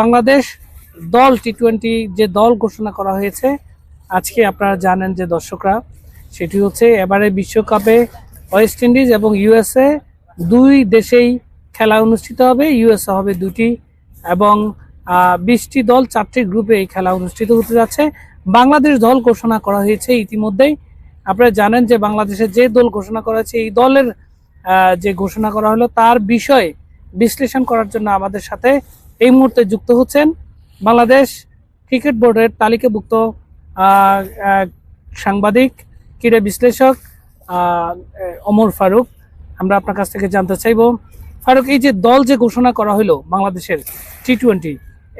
বাংলাদেশ দল T twenty যে দল ঘোষণা করা হয়েছে, আজকে আপনারা জানেন যে দর্শকরা, সেটি হচ্ছে এবারে বিশ্বকাপে ওয়েস্ট ইন্ডিজ এবং ইউএসএ দুই দেশেই খেলা অনুষ্ঠিত হবে, ইউএসএ হবে দুটি এবং বিশটি দল চারটি গ্রুপে এই খেলা অনুষ্ঠিত হতে যাচ্ছে। বাংলাদেশ দল ঘোষণা করা হয়েছে ইতিমধ্যেই। আপনারা জানেন যে বাংলাদেশের যে দল ঘোষণা করা হয়েছে, এই দলের যে ঘোষণা করা হলো, তার বিষয়ে বিশ্লেষণ করার জন্য আমাদের সাথে এই মুহূর্তে যুক্ত হচ্ছেন বাংলাদেশ ক্রিকেট বোর্ডের তালিকাভুক্ত সাংবাদিক, ক্রীড়া বিশ্লেষক ওমর ফারুক। আমরা আপনার কাছ থেকে জানতে চাইব, ফারুক, এই যে দল যে ঘোষণা করা হলো বাংলাদেশের টি টোয়েন্টি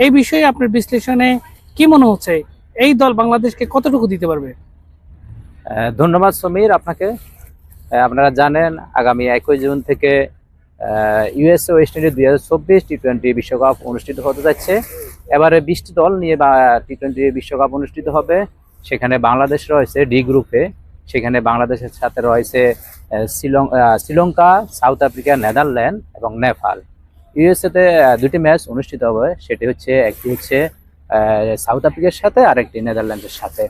এই বিষয়ে আপনার বিশ্লেষণে কি মনে হচ্ছে? এই দল বাংলাদেশকে কতটুকু দিতে পারবে? ধন্যবাদ সমীর আপনাকে। আপনারা জানেন, আগামী একই জুন থেকে ইউএসএ ওয়েস্ট ইন্ডিজ দুই হাজার চব্বিশ টি টোয়েন্টি বিশ্বকাপ অনুষ্ঠিত হতে যাচ্ছে। এবারে বিশটি দল নিয়ে বা টি টোয়েন্টি বিশ্বকাপ অনুষ্ঠিত হবে। সেখানে বাংলাদেশ রয়েছে ডি গ্রুপে সেখানে বাংলাদেশের সাথে রয়েছে শ্রীলঙ্কা সাউথ আফ্রিকা নেদারল্যান্ড এবং নেপাল। ইউএসএতে দুটি ম্যাচ অনুষ্ঠিত হবে। সেটি হচ্ছে, একটি হচ্ছে সাউথ আফ্রিকার সাথে আর একটি নেদারল্যান্ডের সাথে।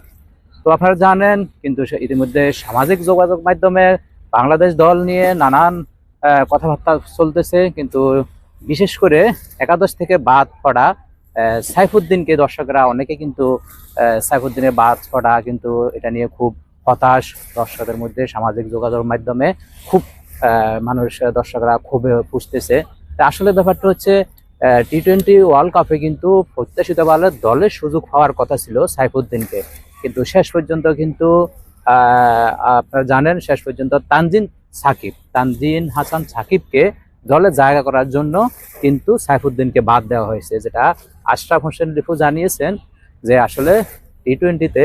তো আপনারা জানেন, কিন্তু ইতিমধ্যে সামাজিক যোগাযোগ মাধ্যমে বাংলাদেশ দল নিয়ে নানান কথাবার্তা চলতেছে, কিন্তু বিশেষ করে একাদশ থেকে বাদ পড়া সাইফুদ্দিনকে দর্শকরা অনেকে কিন্তু সাইফুদ্দিনের বাদ পড়া কিন্তু এটা নিয়ে খুব হতাশ দর্শকদের মধ্যে, সামাজিক যোগাযোগ মাধ্যমে খুব মানুষ, দর্শকরা খুব পুষতেছে আসলে ব্যাপারটা হচ্ছে টি টোয়েন্টি ওয়ার্ল্ড কাপে কিন্তু প্রত্যাশিত ভালো দলের সুযোগ হওয়ার কথা ছিল সাইফুদ্দিনকে। কিন্তু শেষ পর্যন্ত কিন্তু আপনারা জানেন, শেষ পর্যন্ত তানজিন সাকিব, তানজিন হাসান সাকিবকে দলে জায়গা করার জন্য কিন্তু সাইফুদ্দিনকে বাদ দেওয়া হয়েছে, যেটা আশরাফ হোসেন রিফু জানিয়েছেন যে আসলে টি টোয়েন্টিতে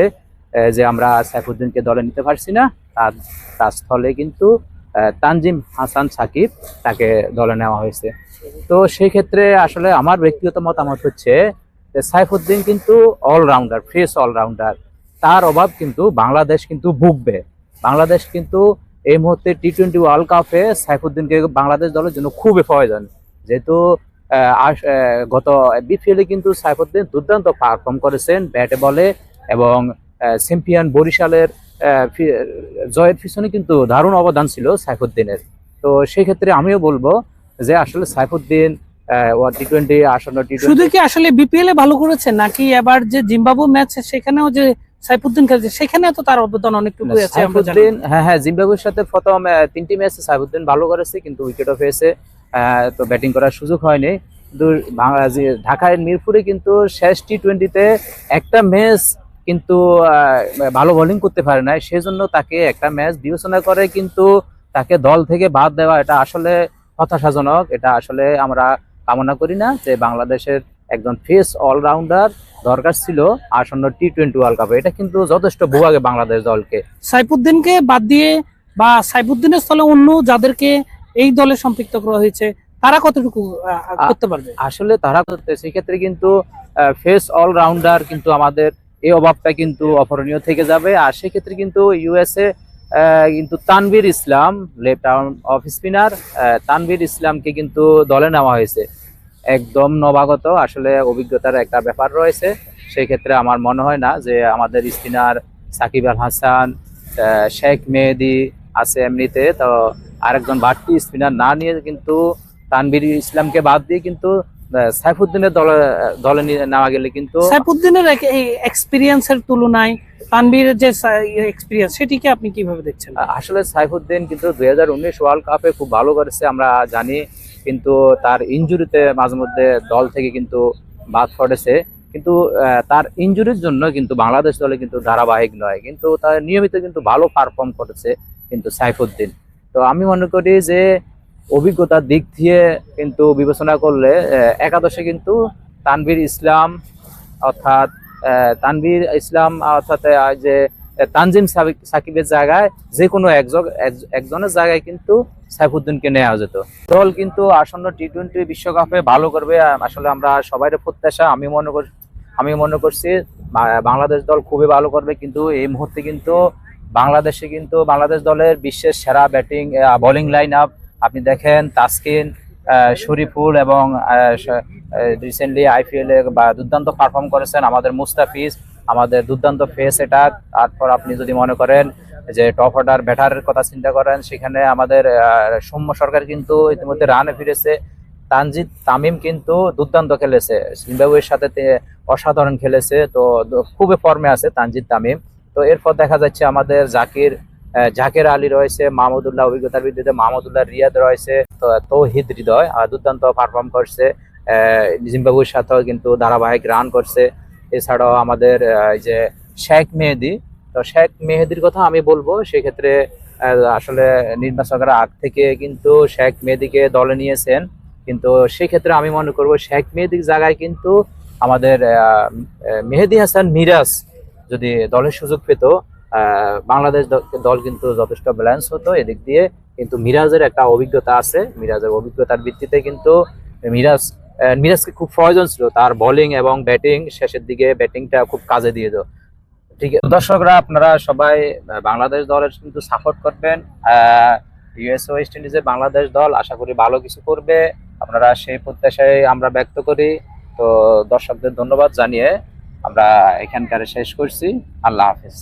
যে আমরা সাইফুদ্দিনকে দলে নিতে পারছি না, তার তার স্থলে কিন্তু তানজিম হাসান সাকিব তাকে দলে নেওয়া হয়েছে। তো সেই ক্ষেত্রে আসলে আমার ব্যক্তিগত মতামত হচ্ছে যে সাইফুদ্দিন কিন্তু অলরাউন্ডার ফ্রেশ অলরাউন্ডার তার অভাব কিন্তু বাংলাদেশ কিন্তু ভুগবে। বাংলাদেশ কিন্তু এই মুহূর্তে টি টোয়েন্টি ওয়ার্ল্ড কাপে সাইফুদ্দিনকে বাংলাদেশ দলের জন্য খুবই প্রয়োজন। যেহেতু গত বিপিএলে কিন্তু সাইফুদ্দিন দুর্দান্ত পারফর্ম করেছেন ব্যাটে বলে এবং চ্যাম্পিয়ন বরিশালের জয়ের পিছনে কিন্তু দারুণ অবদান ছিল সাইফুদ্দিনের। তো সেই ক্ষেত্রে আমিও বলব যে আসলে সাইফুদ্দিন টি টোয়েন্টি আসন্ন টি শুধু কি আসলে বিপিএল ভালো করেছে নাকি এবার যে জিম্বাবু ম্যাচ সেখানেও যে সাইফুদ্দিন খেলছে সেখানে তো তার অবদান অনেকটুকু আছে আমরা জানি। হ্যাঁ হ্যাঁ জিম্বাবুয়ের সাথে প্রথম তিনটি ম্যাচে সাইফুদ্দিন ভালো করেছে কিন্তু উইকেটও পেয়েছে তো ব্যাটিং করার সুযোগ হয়নি। ঢাকায় মিরপুরে কিন্তু শেষ টি টোয়েন্টিতে একটা ম্যাচ কিন্তু ভালো বোলিং করতে পারে না সেজন্য তাকে একটা ম্যাচ বিবেচনা করে কিন্তু তাকে দল থেকে বাদ দেওয়া এটা আসলে হতাশাজনক। এটা আসলে আমরা কামনা করি না যে বাংলাদেশের একজন ফেস অলরাউন্ডার দরকার ছিল আসন্ন টি টোয়েন্টি ওয়ার্ল্ড কাপে এটা কিন্তু যথেষ্ট ভুয়াগে বাংলাদেশ দলকে। সাইফুদ্দিনকে বাদ দিয়ে বা সাইফুদ্দিনের স্থলে অন্য যাদেরকে এই দলে সম্পৃক্ত করা হয়েছে তারা কতটুকু করতে পারবে? আসলে তারা করতে সেক্ষেত্রে কিন্তু ফেস অলরাউন্ডার কিন্তু আমাদের এই অভাবটা কিন্তু অপরণীয় থেকে যাবে। আর সেক্ষেত্রে কিন্তু ইউএসএ কিন্তু Tanvir Islam left arm off spinner Tanvir ইসলামকে কিন্তু দলে নেওয়া হয়েছে। একদম নবাগত আসলে অভিজ্ঞতার একটা ব্যাপার রয়েছে। সেই ক্ষেত্রে আমার মনে হয় না যে আমাদের স্পিনার সাকিব আল হাসান শেখ মেহেদি আছে এমনিতে। তো আরেকজন বাড়তি স্পিনার না নিয়ে কিন্তু তানভীর ইসলামকে বাদ দিয়ে কিন্তু সাইফুদ্দিনের দলে দলে নিয়ে নেওয়া গেলে কিন্তু সাইফুদ্দিনের এক্সপিরিয়েন্সের তুলনায় তানবীরের যে এক্সপিরিয়েন্স সেটিকে আপনি কীভাবে দেখছেন? আসলে সাইফুদ্দিন কিন্তু দুই হাজার উনিশ ওয়ার্ল্ড কাপে খুব ভালো করেছে আমরা জানি। কিন্তু তার ইনজুরিতে মাঝে মধ্যে দল থেকে কিন্তু বাদ পড়েছে। কিন্তু তার ইনজুরির জন্য কিন্তু বাংলাদেশ দলে কিন্তু ধারাবাহিক নয়। কিন্তু তার নিয়মিত কিন্তু ভালো পারফর্ম করেছে কিন্তু সাইফুদ্দিন। তো আমি মনে করি যে, অভিজ্ঞতার দিক দিয়ে কিন্তু বিবেচনা করলে একাদশে কিন্তু তানভীর ইসলাম অর্থাৎ তানভীর ইসলাম অর্থাৎ যে তানজিম সাকিবের জায়গায় যে কোনো একজন একজনের জায়গায় কিন্তু সাইফুদ্দিনকে নেওয়া যেত। দল কিন্তু আসন্ন টি টোয়েন্টি বিশ্বকাপে ভালো করবে। আসলে আমরা সবাই প্রত্যাশা, আমি মনে করি আমি মনে করছি বাংলাদেশ দল খুবই ভালো করবে, কিন্তু এই মুহূর্তে কিন্তু বাংলাদেশে কিন্তু বাংলাদেশ দলের বিশ্বের সেরা ব্যাটিং বোলিং লাইন আপ আপনি দেখেন তাসকিন শরীফুল এবং রিসেন্টলি আইপিএল বা দুর্দান্ত পারফর্ম করেছেন আমাদের মুস্তাফিজ। আমাদের দুর্দান্ত ফেস এটা। তারপর আপনি যদি মনে করেন যে টপ অর্ডার ব্যাটারের কথা চিন্তা করেন, সেখানে আমাদের সৌম্য সরকার কিন্তু ইতিমধ্যে রানে ফিরেছে। তানজিদ তামিম কিন্তু দুর্দান্ত খেলেছে। জিম্বাবুয়ের সাথে অসাধারণ খেলেছে। তো খুবই ফর্মে আছে তানজিদ তামিম। তো এরপর দেখা যাচ্ছে আমাদের জাকির জাকের আলী রয়েছে মাহমুদুল্লাহ অভিজ্ঞতার ভিত্তিতে মাহমুদুল্লাহ রিয়াদ রয়েছে, তো তৌহিদ হৃদয় দুর্দান্ত পারফর্ম করছে। জিম্বাবুয়ের সাথেও কিন্তু ধারাবাহিক রান করছে। এছাড়াও আমাদের এই যে শেখ মেহেদি, তো শেখ মেহেদির কথা আমি বলব, সেক্ষেত্রে আসলে নির্বাচকের আগ থেকে কিন্তু শেখ মেহেদিকে দলে নিয়েছেন, কিন্তু সেক্ষেত্রে আমি মনে করব শেখ মেহেদির জায়গায় কিন্তু আমাদের মেহেদি হাসান মিরাজ যদি দলের সুযোগ পেত বাংলাদেশ দল কিন্তু যথেষ্ট ব্যালেন্স হতো। এদিক দিয়ে কিন্তু মিরাজের একটা অভিজ্ঞতা আছে। মিরাজের অভিজ্ঞতার ভিত্তিতে কিন্তু মিরাজ মিরাজকে খুব প্রয়োজন ছিল। তার বোলিং এবং ব্যাটিং শেষের দিকে ব্যাটিংটা খুব কাজে দিয়ে দাও ঠিক দর্শকরা, আপনারা সবাই বাংলাদেশ দলের কিন্তু সাপোর্ট করবেন। ইউএস ওয়েস্ট ইন্ডিজের বাংলাদেশ দল আশা করি ভালো কিছু করবে। আপনারা সেই প্রত্যাশায় আমরা ব্যক্ত করি। তো দর্শকদের ধন্যবাদ জানিয়ে আমরা এখানকার শেষ করছি। আল্লাহ হাফিজ।